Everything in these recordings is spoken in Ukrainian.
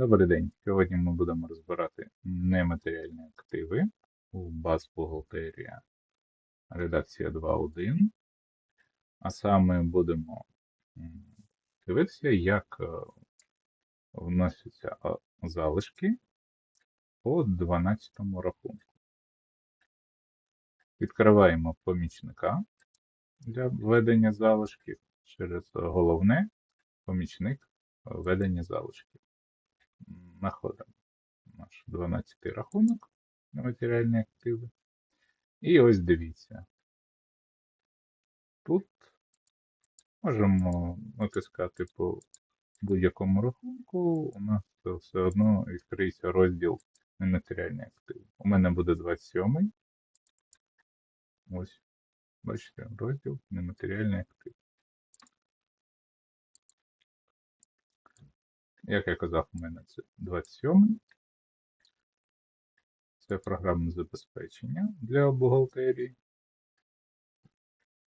Добрий день. Сьогодні ми будемо розбирати нематеріальні активи у баз бухгалтерія редакція 2.1. А саме будемо дивитися, як е, вносяться залишки по 12 рахунку. Відкриваємо помічника для введення залишків через головне помічник введення залишків. Знаходимо наш 12 рахунок на матеріальні активи. І ось дивіться. Тут можемо натискати по будь-якому рахунку. У нас все одно відкриється розділ нематеріальні активи. У мене буде 27. Ось, бачите, розділ нематеріальні активи. Як я казав, у мене це 27. Це програмне забезпечення для бухгалтерії.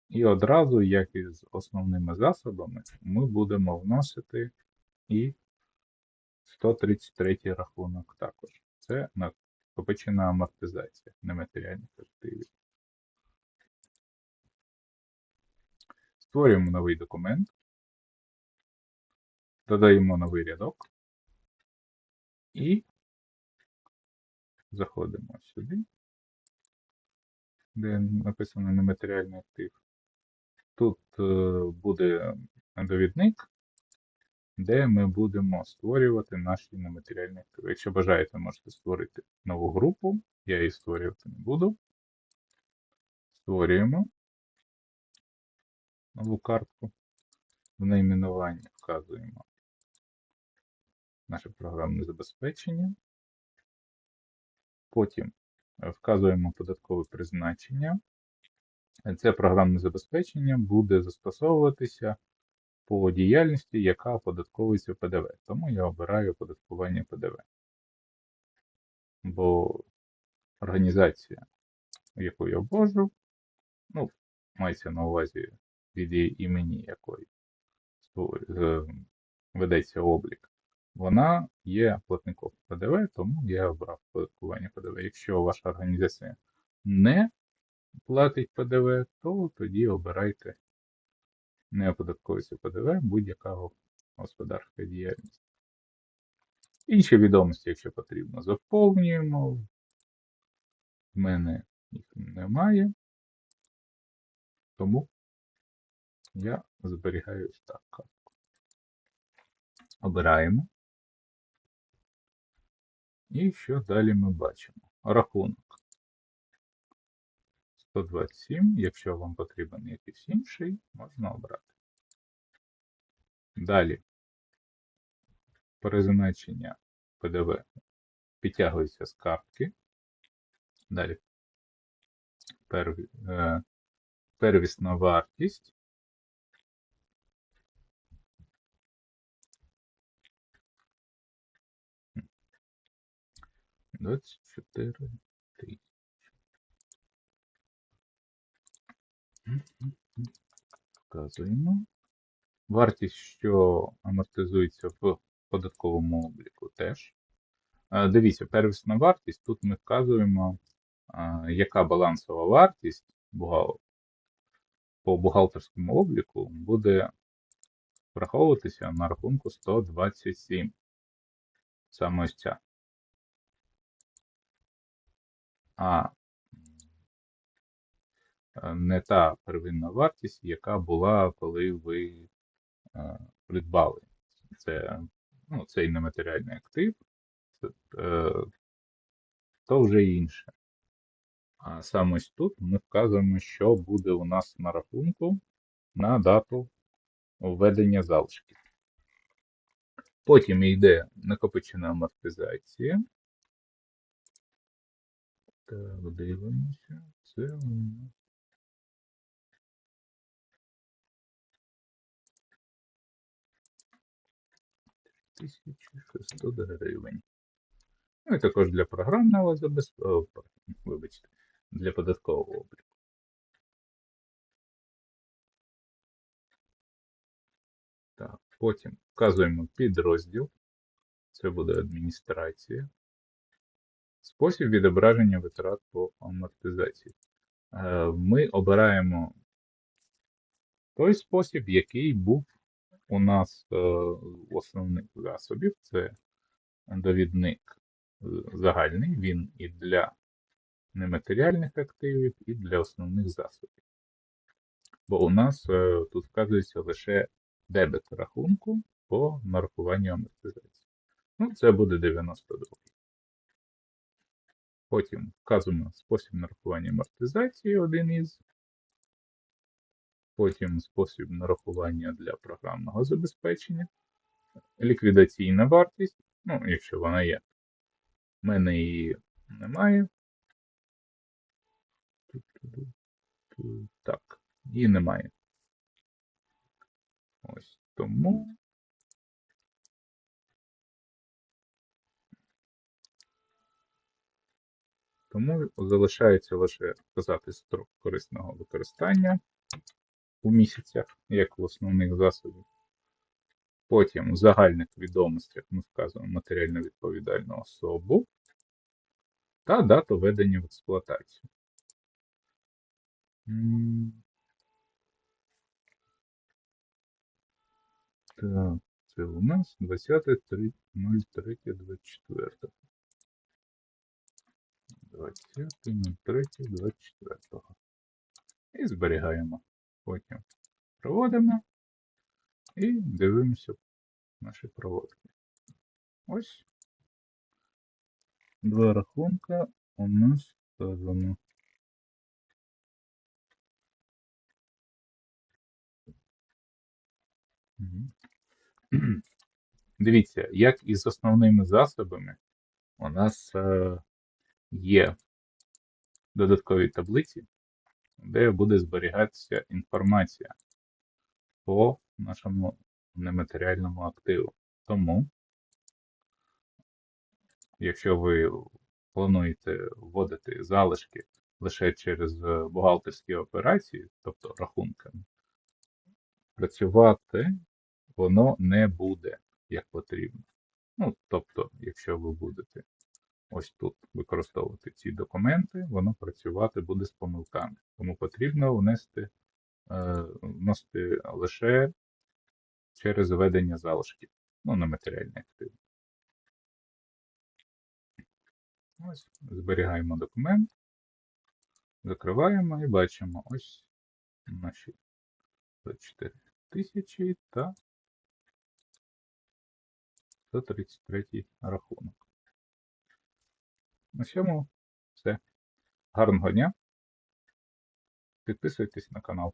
І одразу, як і з основними засобами, ми будемо вносити і 133 рахунок також. Це накопичена амортизація нематеріальних активів. Створюємо новий документ. Додаємо новий рядок і заходимо сюди, де написано нематеріальний актив. Тут е, буде довідник, де ми будемо створювати наші нематеріальні активи. Якщо бажаєте, можете створити нову групу. Я її створювати не буду. Створюємо нову картку. В найменуванні вказуємо наше програмне забезпечення. Потім вказуємо податкове призначення. Це програмне забезпечення буде застосовуватися по діяльності, яка оподатковується ПДВ. Тому я обираю оподаткування ПДВ. Бо організація, яку я обвожу, ну, мається на увазі від імені якої ведеться облік, вона є платником ПДВ, тому я обрав оподаткування ПДВ. Якщо ваша організація не платить ПДВ, то тоді обирайте не оподатковується ПДВ будь-яка господарська діяльність. Інші відомості, якщо потрібно, заповнюємо. В мене їх немає, тому я зберігаю так. Обираємо. І що далі ми бачимо? Рахунок 127. Якщо вам потрібен якийсь інший, можна обрати. Далі призначення ПДВ підтягується з картки. Далі е, первісна вартість. Двадцять чотири тисячі. Вказуємо. Вартість, що амортизується в податковому обліку, теж. Е, Дивіться, первісна вартість. Тут ми вказуємо, е, яка балансова вартість по бухгалтерському обліку буде враховуватися на рахунку 127. Саме ось ця. А е, не та первинна вартість, яка була, коли ви е, придбали це, ну, цей нематеріальний актив, е, то вже інше. А саме ось тут ми вказуємо, що буде у нас на рахунку на дату введення залишків. Потім йде накопичена амортизація. Так, дивимося. Це у нас. Тисячі 600 гривень. Ну і також для програмного забезпечення, вибачте, для податкового обліку. Так, потім вказуємо підрозділ Це буде адміністрація. Спосіб відображення витрат по амортизації. Е, Ми обираємо той спосіб, який був у нас е, в основних засобів. Це довідник е, загальний, він і для нематеріальних активів, і для основних засобів. Бо у нас тут вказується лише дебет рахунку по нарахуванню амортизації. Ну, це буде 92. Потім вказуємо спосіб нарахування амортизації один із. Потім спосіб нарахування для програмного забезпечення. Ліквідаційна вартість, ну, якщо вона є. У мене її немає. Так, її немає. Ось тому. Тому залишається лише вказати строк корисного використання у місяцях, як в основних засобів. Потім в загальних відомостях ми вказуємо матеріально відповідальну особу та дату введення в експлуатацію. Так, це у нас 20.03.24. 20.03.24. І зберігаємо. Потім проводимо і дивимося наші проводки. Ось. Два рахунка у нас вказано. Дивіться, як і з основними засобами, у нас е, є додаткові таблиці, де буде зберігатися інформація по нашому нематеріальному активу. Тому, якщо ви плануєте вводити залишки лише через е, бухгалтерські операції, тобто рахунками, працювати воно не буде як потрібно. Ну, тобто, якщо ви будете ось тут використовувати ці документи, воно працювати буде з помилками. Тому потрібно внести, е, вносити лише через введення залишків, ну, на матеріальні активи. Ось, зберігаємо документ, закриваємо і бачимо ось наші 24 тисячі та 133 рахунок. На цьому все. Гарного дня. Підписуйтесь на канал.